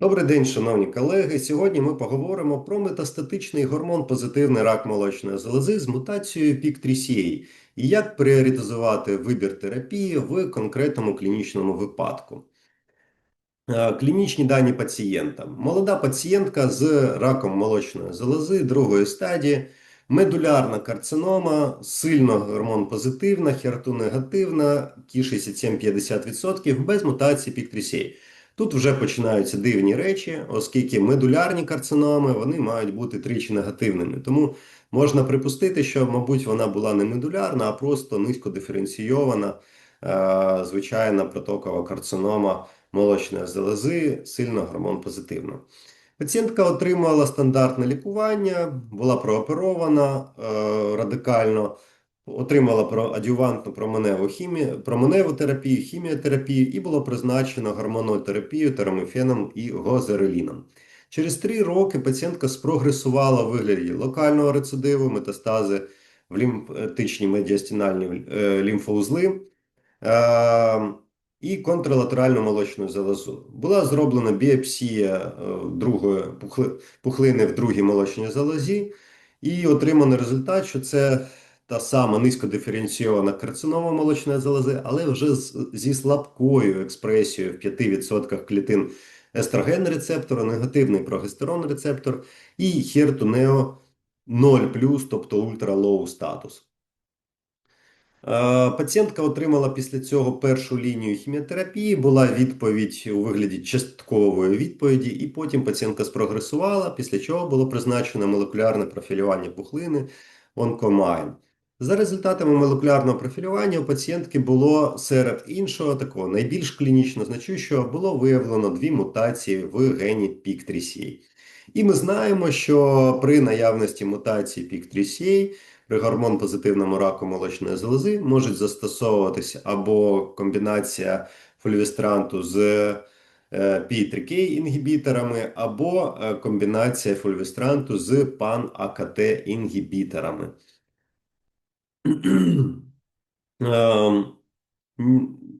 Добрий день, шановні колеги. Сьогодні ми поговоримо про метастатичний гормон позитивний рак молочної залози з мутацією PIK3CA і як пріоритизувати вибір терапії в конкретному клінічному випадку. Е, Клінічні дані пацієнта. Молода пацієнтка з раком молочної залози другої стадії, медулярна карцинома, сильно гормон позитивна, HER2 негативна, Кі67-50% без мутації PIK3CA. Тут вже починаються дивні речі, оскільки медулярні карциноми вони мають бути тричі негативними. Тому можна припустити, що, мабуть, вона була не медулярна, а просто низькодиференційована е, звичайна протокова карцинома молочної залози, сильно гормон позитивна. Пацієнтка отримала стандартне лікування, була прооперована е, радикально, отримала про адювантну променеву хімію, променеву терапію, хіміотерапію і було призначено гормонну терапію терамофеном і гозереліном. Через три роки пацієнтка спрогресувала в вигляді локального рецидиву, метастази в лімфатичні медіастінальні е, лімфоузли е, і контралатеральну молочну залозу. Була зроблена біопсія е, другої пухли, пухлини в другій молочній залозі, і отриманий результат, що це та сама низькодиференційована карцинома молочної залози, але вже з, зі слабкою експресією в 5% клітин естроген рецептору, негативний прогестерон рецептор і HER2-NEO 0+, тобто ультра-лоу статус. Е, Пацієнтка отримала після цього першу лінію хіміотерапії, була відповідь у вигляді часткової відповіді, і потім пацієнтка спрогресувала, після чого було призначено молекулярне профілювання пухлини онкомайн. За результатами молекулярного профілювання у пацієнтки було серед іншого такого найбільш клінічно значущого було виявлено дві мутації в гені PIK3CA. І ми знаємо, що при наявності мутації PIK3CA при гормон позитивному раку молочної залози можуть застосовуватися або комбінація фульвістранту з P3K інгібіторами, або е, комбінація фульвістранту з пан-АКТ інгібіторами. Ем,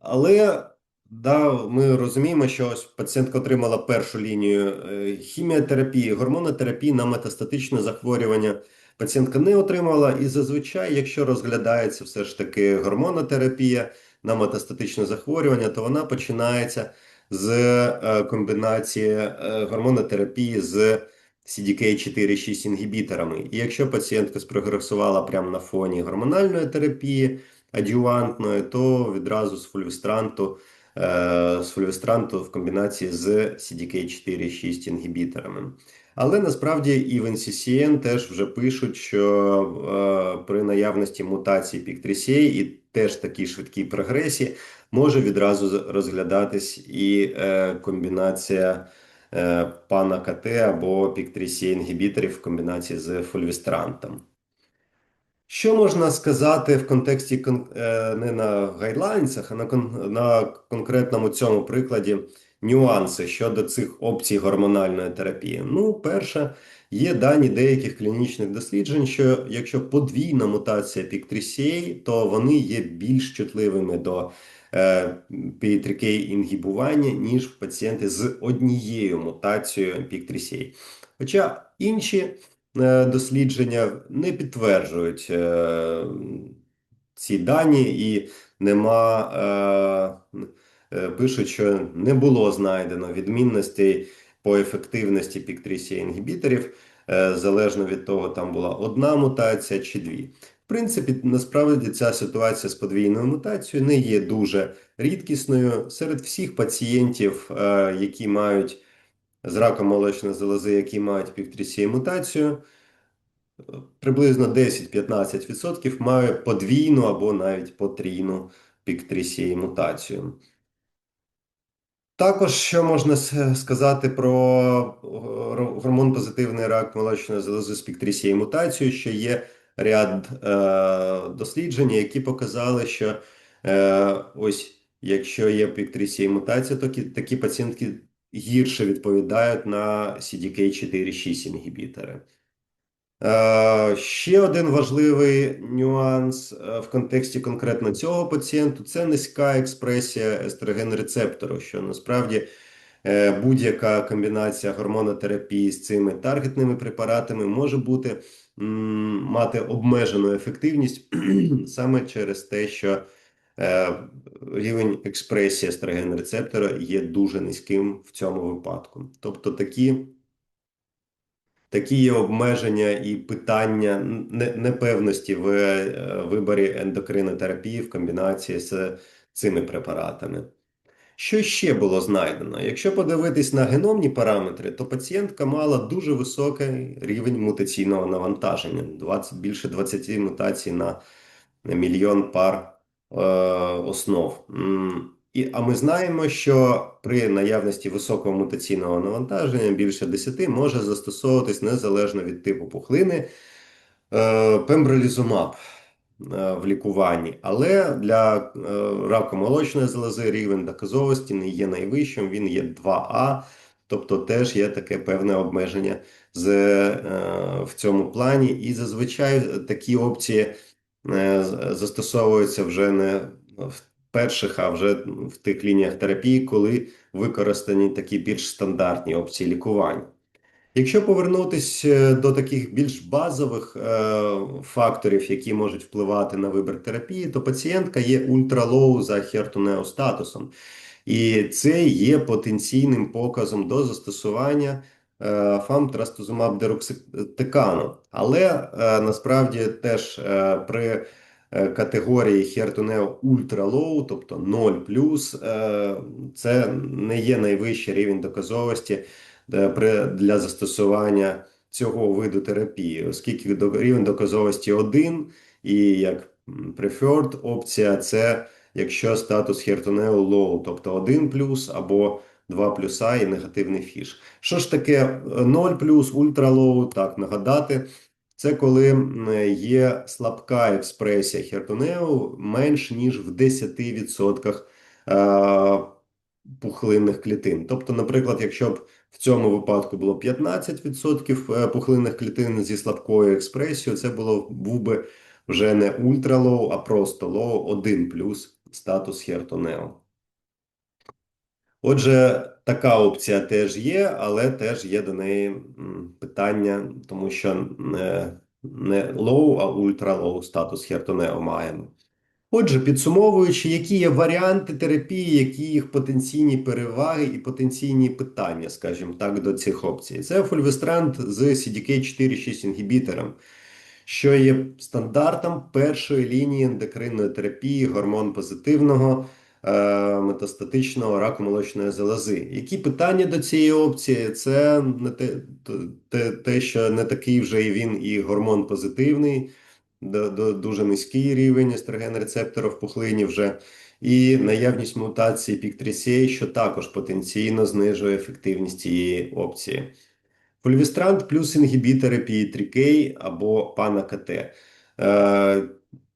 Але да, ми розуміємо, що ось пацієнтка отримала першу лінію е, хіміотерапії, гормонотерапії на метастатичне захворювання. Пацієнтка не отримала, і зазвичай, якщо розглядається все ж таки гормонотерапія на метастатичне захворювання, то вона починається з е, комбінації е, гормонотерапії з CDK4-6 інгібіторами. І якщо пацієнтка спрогресувала прямо на фоні гормональної терапії адювантної, то відразу з фульвістранту, е, з фульвістранту в комбінації з CDK4-6 інгібіторами. Але насправді і в NCCN теж вже пишуть, що е, при наявності мутації PIK3CA і теж такій швидкій прогресії може відразу розглядатись і е, комбінація пана КТ або PIK3CA інгібіторів в комбінації з фульвістрантом. Що можна сказати в контексті е, не на гайдлайнсах, а на конкретному цьому прикладі нюанси щодо цих опцій гормональної терапії? Ну, перше, є дані деяких клінічних досліджень, що якщо подвійна мутація PIK3CA, то вони є більш чутливими до е, P3K інгібування, ніж пацієнти з однією мутацією PIK3CA. Хоча інші е, дослідження не підтверджують е, ці дані і нема. Е, е, Пишуть, що не було знайдено відмінностей по ефективності PIK3CA інгібіторів, е, залежно від того, там була одна мутація чи дві. В принципі, насправді ця ситуація з подвійною мутацією не є дуже рідкісною. Серед всіх пацієнтів, е, які мають з раком молочної залози, які мають PIK3CA мутацію, приблизно 10-15% мають подвійну або навіть потрійну PIK3CA мутацію. Також що можна сказати про гормон-позитивний рак молочної залози PIK3CA мутацією, що є ряд е, досліджень, які показали, що е, ось якщо є PIK3CA мутація, то такі пацієнтки гірше відповідають на CDK4-6 інгібітори. Е, Ще один важливий нюанс е, в контексті конкретно цього пацієнту це низька експресія естроген рецептору, що насправді Е, Будь-яка комбінація гормонотерапії з цими таргетними препаратами може бути мати обмежену ефективність саме через те, що рівень експресії естроген рецептора є дуже низьким в цьому випадку. Тобто такі Такі є обмеження і питання непевності в е, виборі ендокринотерапії в комбінації з цими препаратами. Що ще було знайдено? Якщо подивитись на геномні параметри, то пацієнтка мала дуже високий рівень мутаційного навантаження 20, більше 20 мутацій на мільйон пар е, основ. І, а ми знаємо, що при наявності високого мутаційного навантаження більше 10 може застосовуватись незалежно від типу пухлини е, пембролізумаб е, в лікуванні. Але для е, раку молочної залози рівень доказовості не є найвищим, він є 2А, тобто теж є таке певне обмеження з, е, в цьому плані. І зазвичай такі опції е, застосовуються вже не в перших, а вже в тих лініях терапії, коли використані такі більш стандартні опції лікування. Якщо повернутися е, до таких більш базових е, факторів, які можуть впливати на вибір терапії, то пацієнтка є ультралоу за хертонеостатусом. І це є потенційним показом до застосування е, дерокситикану. Але е, насправді теж е, при е, категорії хертонео ультралоу, тобто 0 е, це не є найвищий рівень доказовості е, для застосування цього виду терапії, оскільки рівень доказовості 1 і як preferred опція це якщо статус Хертонео low, тобто 1 плюс або 2 плюса і негативний фіш. Що ж таке 0 плюс, ультра low? Так, нагадати, це коли є слабка експресія Хертонео менш ніж в 10% е, пухлинних клітин. Тобто, наприклад, якщо б в цьому випадку було 15% е, пухлинних клітин зі слабкою експресією, це було був би вже не ультралоу, а просто лоу 1 плюс статус Хертонео. Отже, така опція теж є, але теж є до неї питання, тому що не, не low, а ультра-low статус Хертонео маємо. Отже, підсумовуючи, які є варіанти терапії, які їх потенційні переваги і потенційні питання, скажімо так, до цих опцій. Це фульвестрант з CDK4-6 інгібітором, що є стандартом першої лінії ендокринної терапії гормон позитивного е, метастатичного раку молочної залози. Які питання до цієї опції? Це не те, те, те, що не такий вже і він і гормон позитивний, дуже низький рівень естроген рецептора в пухлині вже. І наявність мутації PIK3CA, що також потенційно знижує ефективність цієї опції. Фульвістрант плюс інгібітори PI3K або ПАНА-КТ. Е,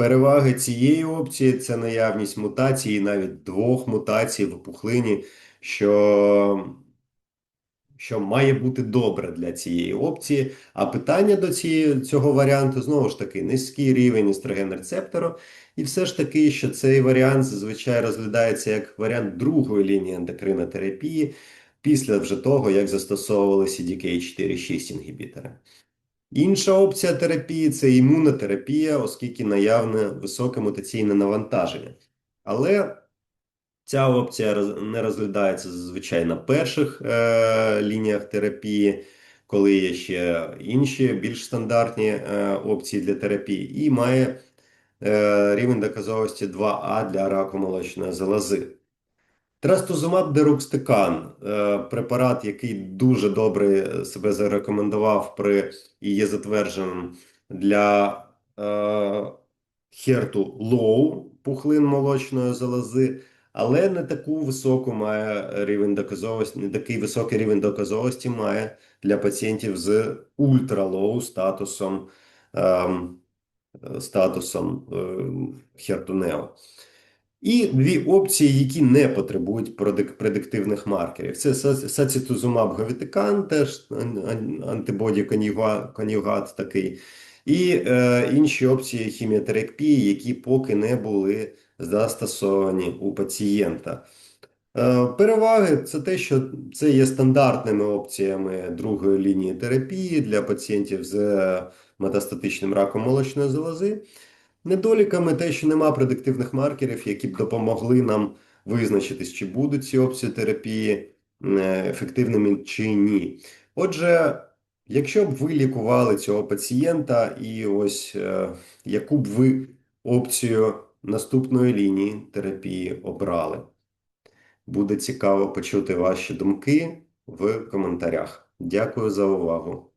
Переваги цієї опції це наявність мутації, навіть двох мутацій в пухлині, що, що має бути добре для цієї опції. А питання до цієї, цього варіанту знову ж таки низький рівень естроген рецептору, і все ж таки, що цей варіант зазвичай розглядається як варіант другої лінії ендокринотерапії після вже того, як застосовували CDK4-6 інгібітори. Інша опція терапії це імунотерапія, оскільки наявне високе мутаційне навантаження. Але ця опція не розглядається зазвичай на перших е, лініях терапії, коли є ще інші більш стандартні е, опції для терапії, і має е, рівень доказовості 2А для раку молочної залози. Трастузумаб дерукстикан е, препарат, який дуже добре себе зарекомендував при і є затвердженим для е, херту лоу пухлин молочної залози, але не таку високу має рівень доказовості, не такий високий рівень доказовості має для пацієнтів з ультралоу статусом, ем, статусом ем, хертунео. І дві опції, які не потребують предиктивних маркерів. Це са- сацитузумаб говітикан, теж ан- ан- антибоді конюгат такий, і е, інші опції хіміотерапії, які поки не були застосовані у пацієнта. Е, Переваги це те, що це є стандартними опціями другої лінії терапії для пацієнтів з метастатичним раком молочної залози. Недоліками те, що нема предиктивних маркерів, які б допомогли нам визначитись, чи будуть ці опції терапії е, ефективними чи ні. Отже, якщо б ви лікували цього пацієнта, і ось е, яку б ви опцію наступної лінії терапії обрали? Буде цікаво почути ваші думки в коментарях. Дякую за увагу.